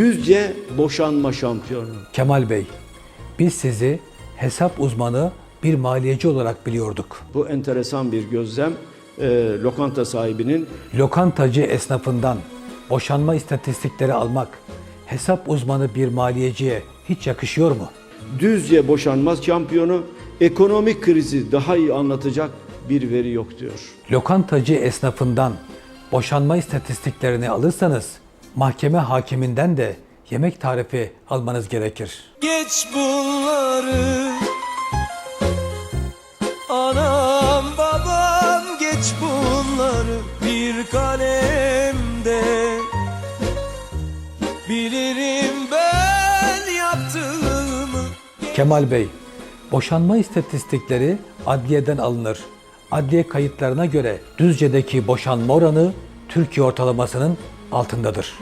Düzce boşanma şampiyonu. Kemal Bey, biz sizi hesap uzmanı bir maliyeci olarak biliyorduk. Bu enteresan bir gözlem. Ee, lokanta sahibinin Lokantacı esnafından boşanma istatistikleri almak hesap uzmanı bir maliyeciye hiç yakışıyor mu? Düzce boşanma şampiyonu ekonomik krizi daha iyi anlatacak bir veri yok diyor. Lokantacı esnafından boşanma istatistiklerini alırsanız mahkeme hakiminden de yemek tarifi almanız gerekir. Geç bunları Anam babam geç bunları Bir kalemde Bilirim ben yaptığımı Kemal Bey, boşanma istatistikleri adliyeden alınır. Adliye kayıtlarına göre Düzce'deki boşanma oranı Türkiye ortalamasının altındadır.